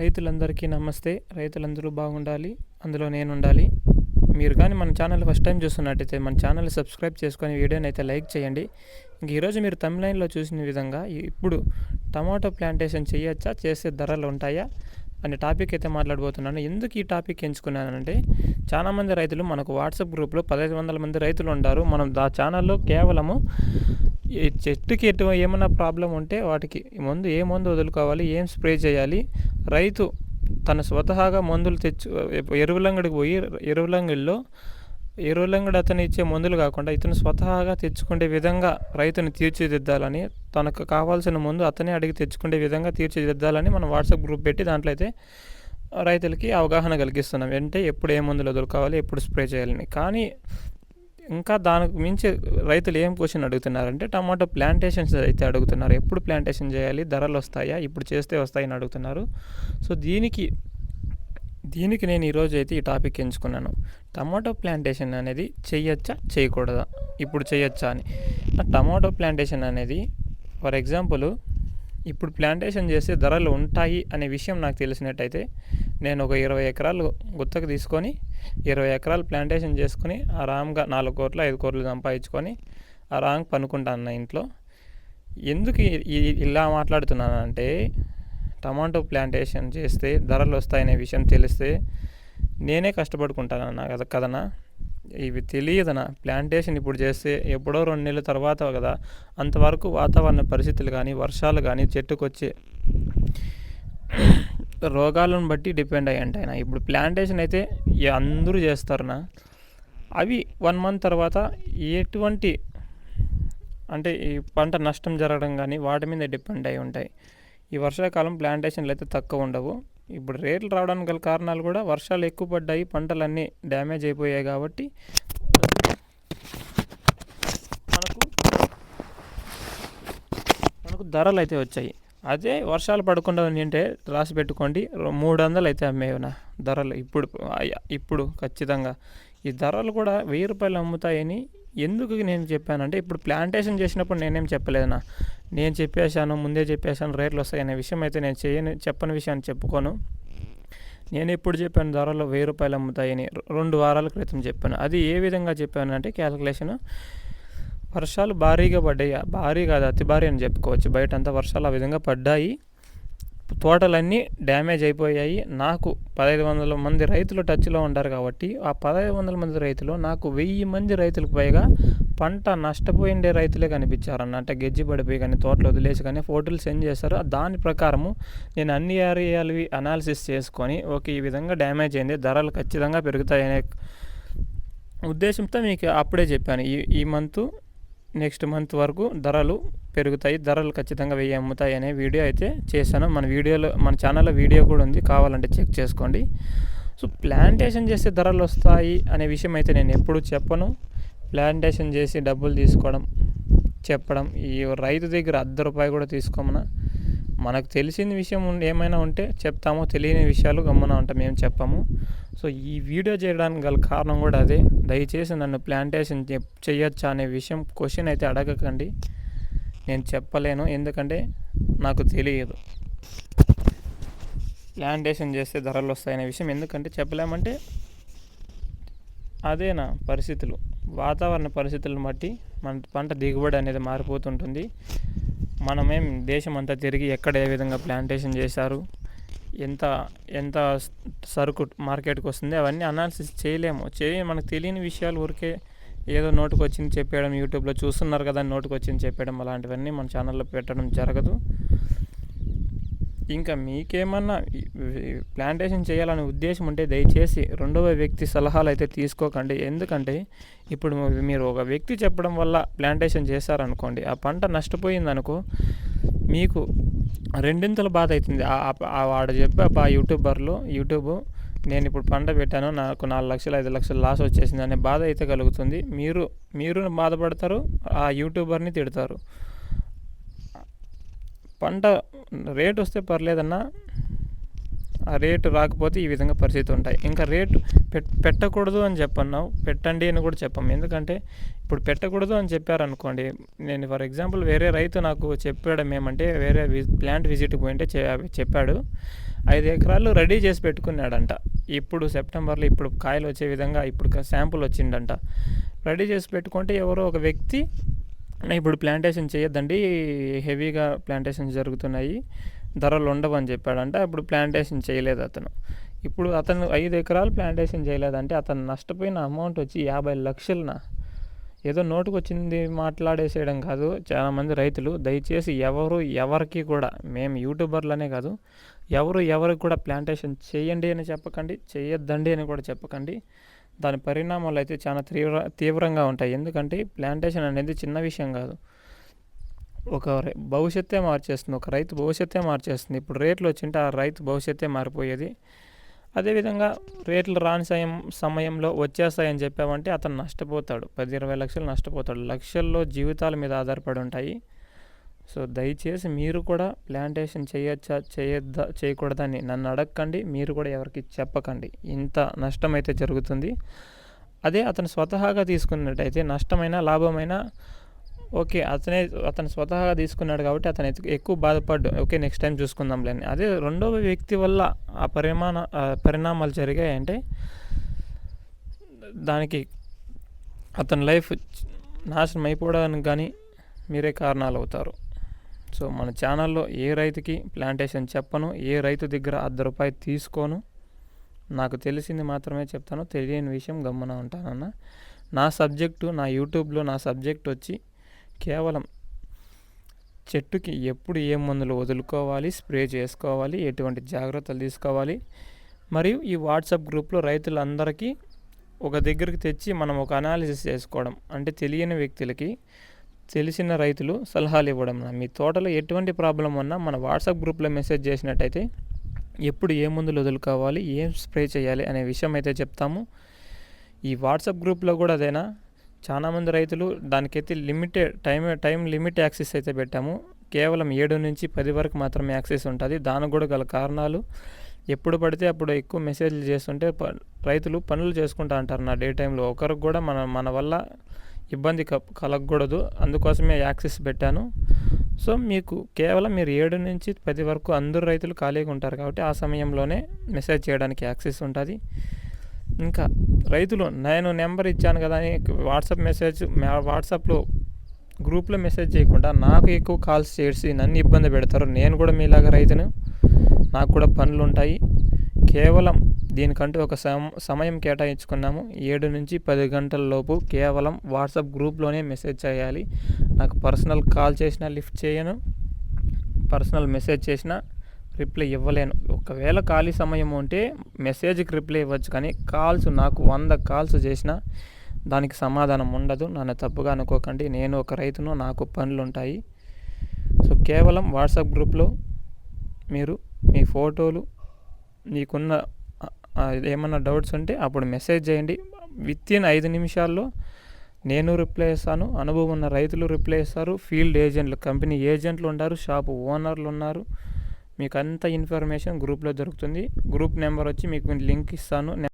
రైతులందరికీ నమస్తే. రైతులందరూ బాగుండాలి. అందులో నేను ఉండాలి మీరు కానీ మన ఛానల్ ఫస్ట్ టైం చూస్తున్నట్టయితే మన ఛానల్ సబ్స్క్రైబ్ చేసుకొని వీడియోని అయితే లైక్ చేయండి. ఇంక ఈరోజు మీరు తమిళైన్లో చూసిన విధంగా ఇప్పుడు టమాటో ప్లాంటేషన్ చేయొచ్చా? చేసే ధరలు ఉంటాయా? అనే టాపిక్ అయితే మాట్లాడబోతున్నాను. ఎందుకు ఈ టాపిక్ ఎంచుకున్నానంటే చాలామంది రైతులు మనకు వాట్సాప్ గ్రూప్లో పదహైదు వందల మంది రైతులు ఉంటారు. మనం దా ఛానల్లో కేవలము చెట్టుకి ఎటు ఏమైనా ప్రాబ్లం ఉంటే వాటికి ముందు ఏ మందు వదులుకోవాలి ఏం స్ప్రే చేయాలి రైతు తన స్వతహాగా మందులు తెచ్చు ఎరువులంగడికి పోయి ఎరువులంగడిలో ఎరువులంగడి అతను ఇచ్చే మందులు కాకుండా ఇతను స్వతహాగా తెచ్చుకునే విధంగా రైతుని తీర్చిదిద్దాలని తనకు కావాల్సిన మందు అతనే అడిగి తెచ్చుకునే విధంగా తీర్చిదిద్దాలని మనం వాట్సాప్ గ్రూప్ పెట్టి దాంట్లో అయితే రైతులకి అవగాహన కలిగిస్తున్నాం. అంటే ఎప్పుడు ఏ మందులు వదులుకోవాలి ఎప్పుడు స్ప్రే చేయాలని. కానీ ఇంకా దానికి మించి రైతులు ఏం క్వశ్చన్ అడుగుతున్నారంటే టమాటో ప్లాంటేషన్స్ అయితే అడుగుతున్నారు. ఎప్పుడు ప్లాంటేషన్ చేయాలి? ధరలు వస్తాయా? ఇప్పుడు చేస్తే వస్తాయని అడుగుతున్నారు. సో దీనికి దీనికి నేను ఈరోజు అయితే ఈ టాపిక్ ఎంచుకున్నాను. టమాటో ప్లాంటేషన్ అనేది చేయొచ్చా చేయకూడదా ఇప్పుడు చేయొచ్చా అని. ఆ టమాటో ప్లాంటేషన్ అనేది ఫర్ ఎగ్జాంపుల్ ఇప్పుడు ప్లాంటేషన్ చేస్తే ధరలు ఉంటాయి అనే విషయం నాకు తెలిసినట్టయితే నేను ఒక ఇరవై ఎకరాలు గుత్తకు తీసుకొని ఇరవై ఎకరాలు ప్లాంటేషన్ చేసుకుని ఆరాంగా నాలుగు కోట్లు ఐదు కోట్లు సంపాదించుకొని ఆరాంగా పనుకుంటాను నా ఇంట్లో. ఎందుకు ఇలా మాట్లాడుతున్నానంటే టమాటో ప్లాంటేషన్ చేస్తే ధరలు వస్తాయనే విషయం తెలిస్తే నేనే కష్టపడుకుంటానన్నా కదా కదనా ఇవి తెలియదన. ప్లాంటేషన్ ఇప్పుడు చేస్తే ఎప్పుడో రెండు నెలల తర్వాత కదా అంతవరకు వాతావరణ పరిస్థితులు కానీ వర్షాలు కానీ చెట్టుకు వచ్చే రోగాలను బట్టి డిపెండ్ అయ్యి ఉంటాయినా ఇప్పుడు ప్లాంటేషన్ అయితే అందరూ చేస్తారనా. అవి వన్ మంత్ తర్వాత ఎటువంటి అంటే ఈ పంట నష్టం జరగడం కానీ వాటి మీద డిపెండ్ అయి ఉంటాయి ఈ వర్షాకాలం ప్లాంటేషన్లు అయితే తక్కువ ఉండవు. ఇప్పుడు రేట్లు రావడానికి గల కారణాలు కూడా వర్షాలు ఎక్కువ పడ్డాయి పంటలన్నీ డ్యామేజ్ అయిపోయాయి కాబట్టి మనకు మనకు ధరలు అయితే వచ్చాయి. అదే వర్షాలు పడకుండా ఉంటే రాసి పెట్టుకోండి. మూడు వందలు అయితే అమ్మేవనా ధరలు ఇప్పుడు ఇప్పుడు ఖచ్చితంగా. ఈ ధరలు కూడా వెయ్యి రూపాయలు అమ్ముతాయని ఎందుకు నేను చెప్పానంటే ఇప్పుడు ప్లాంటేషన్ చేసినప్పుడు నేనేం చెప్పలేదనా? నేను చెప్పేశాను ముందే చెప్పేశాను రేట్లు వస్తాయనే విషయం అయితే నేను చేయని చెప్పని విషయాన్ని చెప్పుకోను. నేను ఎప్పుడు చెప్పాను ధరలు వెయ్యి రూపాయలు అమ్ముతాయని రెండు వారాల క్రితం చెప్పాను. అది ఏ విధంగా చెప్పాను అంటే క్యాలిక్యులేషన్ వర్షాలు భారీగా పడ్డాయి. భారీ కాదు అతి భారీ అని చెప్పుకోవచ్చు. బయట అంతా వర్షాలు ఆ విధంగా పడ్డాయి. తోటలన్నీ డ్యామేజ్ అయిపోయాయి. నాకు పదహైదు వందల మంది రైతులు టచ్లో ఉంటారు కాబట్టి ఆ పదహైదు వందల మంది రైతులు నాకు వెయ్యి మంది రైతులకు పైగా పంట నష్టపోయిండే రైతులే కనిపించారన్న. అంటే గెజ్జి పడిపోయి కానీ తోటలు వదిలేసి కానీ ఫోటోలు సెండ్ చేస్తారు దాని ప్రకారము నేను అన్ని ఏరియాలవి అనాలిసిస్ చేసుకొని ఓకే ఈ విధంగా డ్యామేజ్ అయింది. ధరలు ఖచ్చితంగా పెరుగుతాయనే ఉద్దేశంతో మీకు అప్పుడే చెప్పాను. ఈ ఈ మంత్ నెక్స్ట్ మంత్ వరకు ధరలు పెరుగుతాయి. ధరలు ఖచ్చితంగా వెయ్యి అమ్ముతాయి అనే వీడియో అయితే చేశాను. మన వీడియోలో మన ఛానల్లో వీడియో కూడా ఉంది. కావాలంటే చెక్ చేసుకోండి. సో ప్లాంటేషన్ చేస్తే ధరలు వస్తాయి అనే విషయం అయితే నేను ఎప్పుడూ చెప్పను. ప్లాంటేషన్ చేసి డబ్బులు తీసుకోవడం చెప్పడం ఈ రైతు దగ్గర అర్ధ రూపాయి కూడా తీసుకోమన్నా మనకు తెలిసిన విషయం ఏమైనా ఉంటే చెప్తాము తెలియని విషయాలు గమ్మున ఉంటాం మేము చెప్పాము. సో ఈ వీడియో చేయడానికి గల కారణం కూడా అదే. దయచేసి నన్ను ప్లాంటేషన్ చెప్- చేయొచ్చా అనే విషయం క్వశ్చన్ అయితే అడగకండి. నేను చెప్పలేను ఎందుకంటే నాకు తెలియదు. ప్లాంటేషన్ చేస్తే ధరలు వస్తాయనే విషయం ఎందుకంటే చెప్పలేమంటే అదేనా పరిస్థితులు. వాతావరణ పరిస్థితులను బట్టి మన పంట దిగుబడి అనేది మారిపోతుంటుంది. మనమేం దేశం అంతా తిరిగి ఎక్కడ ఏ విధంగా ప్లాంటేషన్ చేశారు ఎంత ఎంత సరుకు మార్కెట్కి వస్తుంది అవన్నీ అనాలిసిస్ చేయలేము. చేయ మనకు తెలియని విషయాలు ఊరికే ఏదో నోటుకు వచ్చింది చెప్పేయడం యూట్యూబ్లో చూస్తున్నారు కదా నోటుకు వచ్చింది చెప్పేయడం అలాంటివన్నీ మన ఛానల్లో పెట్టడం జరగదు. ఇంకా మీకేమన్నా ప్లాంటేషన్ చేయాలనే ఉద్దేశం ఉంటే దయచేసి రెండవ వ్యక్తి సలహాలు అయితే తీసుకోకండి. ఎందుకంటే ఇప్పుడు మీరు ఒక వ్యక్తి చెప్పడం వల్ల ప్లాంటేషన్ చేశారనుకోండి ఆ పంట నష్టపోయిందనుకో మీకు రెండింతల బాధ అవుతుంది ఆ- వాడు చెప్పి ఆ యూట్యూబర్లో యూట్యూబ్ నేను ఇప్పుడు పంట పెట్టాను నాకు నాలుగు లక్షలు ఐదు లక్షలు లాస్ వచ్చేసింది అనే బాధ అయితే కలుగుతుంది. మీరు మీరు బాధపడతారు ఆ యూట్యూబర్ని తిడతారు. పంట రేట్ వస్తే పర్లేదన్నా ఆ రేటు రాకపోతే ఈ విధంగా పరిస్థితి ఉంటాయి. ఇంకా రేటు పెట్ పెట్టకూడదు అని చెప్పన్నావు. పెట్టండి అని కూడా చెప్పాం. ఎందుకంటే ఇప్పుడు పెట్టకూడదు అని చెప్పారనుకోండి నేను ఫర్ ఎగ్జాంపుల్ వేరే రైతు నాకు చెప్పాడు ఏమంటే వేరే వి ప్లాంట్ విజిట్కి పోయింటే చెప్పాడు. ఐదు ఎకరాలు రెడీ చేసి పెట్టుకున్నాడంట. ఇప్పుడు సెప్టెంబర్లో ఇప్పుడు కాయలు వచ్చే విధంగా ఇప్పుడు శాంపుల్ వచ్చిందంట. రెడీ చేసి పెట్టుకుంటే ఎవరో ఒక వ్యక్తి ఇప్పుడు ప్లాంటేషన్ చేయొద్దండి. హెవీగా ప్లాంటేషన్ జరుగుతున్నాయి. ధరలు ఉండవని చెప్పాడంట. ఇప్పుడు ప్లాంటేషన్ చేయలేదు అతను. ఇప్పుడు అతను ఐదు ఎకరాలు ప్లాంటేషన్ చేయలేదంటే అతను నష్టపోయిన అమౌంట్ వచ్చి యాభై లక్షలన? ఏదో నోటుకు వచ్చింది మాట్లాడేసేయడం కాదు. చాలామంది రైతులు దయచేసి ఎవరు ఎవరికి కూడా మేము యూట్యూబర్లనే కాదు ఎవరు ఎవరికి కూడా ప్లాంటేషన్ చేయండి అని చెప్పకండి చేయొద్దండి అని కూడా చెప్పకండి. దాని పరిణామాలు అయితే చాలా తీవ్ర తీవ్రంగా ఉంటాయి. ఎందుకంటే ప్లాంటేషన్ అనేది చిన్న విషయం కాదు. ఒక భవిష్యత్తే మార్చేస్తుంది. ఒక రైతు భవిష్యత్తే మార్చేస్తుంది. ఇప్పుడు రేట్లు వచ్చింటే ఆ రైతు భవిష్యత్తే మారిపోయేది. అదేవిధంగా రేట్లు రాని సమయం సమయంలో వచ్చేస్తాయని చెప్పామంటే అతను నష్టపోతాడు. పది ఇరవై లక్షలు నష్టపోతాడు. లక్షల్లో జీవితాల మీద ఆధారపడి ఉంటాయి. సో దయచేసి మీరు కూడా ప్లాంటేషన్ చేయొచ్చా చేయొద్దా చేయకూడదని నన్ను అడగకండి మీరు కూడా ఎవరికి చెప్పకండి. ఇంత నష్టం అయితే జరుగుతుంది. అదే అతను స్వతహాగా తీసుకున్నట్టయితే నష్టమైన లాభమైనా ఓకే అతనే అతను స్వతహాగా తీసుకున్నాడు కాబట్టి అతను ఎక్కువ బాధపడ్డు. ఓకే నెక్స్ట్ టైం చూసుకుందాంలే అని అదే రెండవ వ్యక్తి వల్ల ఆ పరిమాణ పరిణామాలు జరిగాయంటే దానికి అతని లైఫ్ నాశనం అయిపోవడానికి కానీ మీరే కారణాలు అవుతారు సో మన ఛానల్లో ఏ రైతుకి ప్లాంటేషన్ చెప్పను ఏ రైతు దగ్గర అర్ధ రూపాయి తీసుకోను నాకు తెలిసింది మాత్రమే చెప్తాను తెలియని విషయం గమ్మున ఉంటానన్న. నా సబ్జెక్టు నా యూట్యూబ్లో నా సబ్జెక్ట్ వచ్చి కేవలం చెట్టుకి ఎప్పుడు ఏ మందులు వదులుకోవాలి స్ప్రే చేసుకోవాలి ఎటువంటి జాగ్రత్తలు తీసుకోవాలి మరియు ఈ వాట్సాప్ గ్రూప్లో రైతులందరికీ ఒక దగ్గరికి తెచ్చి మనం ఒక అనాలిసిస్ చేసుకోవడం అంటే తెలియని వ్యక్తులకి తెలిసిన రైతులు సలహాలు ఇవ్వడం మీ తోటలో ఎటువంటి ప్రాబ్లం ఉన్నా మన వాట్సాప్ గ్రూప్లో మెసేజ్ చేసినట్టయితే ఎప్పుడు ఏ మందులు వదులుకోవాలి ఏం స్ప్రే చేయాలి అనే విషయం అయితే చెప్తాము. ఈ వాట్సాప్ గ్రూప్లో కూడా అదేనా? చాలామంది రైతులు దానికైతే limited time time limit access అయితే పెట్టాము. కేవలం ఏడు నుంచి పది వరకు మాత్రమే యాక్సెస్ ఉంటుంది. దానికి కూడా గల కారణాలు ఎప్పుడు పడితే అప్పుడు ఎక్కువ మెసేజ్లు చేస్తుంటే రైతులు పనులు చేసుకుంటా అంటారు నా డే టైంలో. ఒకరికి కూడా మన మన వల్ల ఇబ్బంది కలగకూడదు. అందుకోసమే యాక్సెస్ పెట్టాను. సో మీకు కేవలం మీరు ఏడు నుంచి పది వరకు అందరు రైతులు ఖాళీగా ఉంటారు కాబట్టి ఆ సమయంలోనే మెసేజ్ చేయడానికి యాక్సెస్ ఉంటుంది. ఇంకా రైతులు నేను నెంబర్ ఇచ్చాను కదా అని వాట్సాప్ మెసేజ్ వాట్సాప్లో గ్రూప్లో మెసేజ్ చేయకుండా నాకు ఎక్కువ కాల్స్ చేసి నన్ను ఇబ్బంది పెడతారు. నేను కూడా మీలాగా రైతును నాకు కూడా పనులు ఉంటాయి. కేవలం దీనికంటూ ఒక సమయం కేటాయించుకున్నాము. ఏడు నుంచి పది గంటల లోపు కేవలం వాట్సాప్ గ్రూప్లోనే మెసేజ్ చేయాలి. నాకు పర్సనల్ కాల్ చేసినా లిఫ్ట్ చేయను. పర్సనల్ మెసేజ్ చేసినా రిప్లై ఇవ్వలేను. ఒకవేళ ఖాళీ సమయం ఉంటే మెసేజ్కి రిప్లై ఇవ్వచ్చు కానీ కాల్స్ నాకు వంద కాల్స్ చేసినా దానికి సమాధానం ఉండదు. నన్ను తప్పుగా అనుకోకండి. నేను ఒక రైతును నాకు పనులు ఉంటాయి సో కేవలం వాట్సాప్ గ్రూప్లో మీరు మీ ఫోటోలు మీకున్న ఏమన్నా డౌట్స్ ఉంటే అప్పుడు మెసేజ్ చేయండి. విత్ ఇన్ ఐదు నిమిషాల్లో నేను రిప్లై ఇస్తాను. అనుభవం ఉన్న రైతులు రిప్లై ఇస్తారు. ఫీల్డ్ ఏజెంట్లు కంపెనీ ఏజెంట్లు ఉన్నారు. షాపు ఓనర్లు ఉన్నారు. మీకు అంత ఇన్ఫర్మేషన్ గ్రూప్లో దొరుకుతుంది. గ్రూప్ నెంబర్ వచ్చి మీకు లింక్ ఇస్తాను.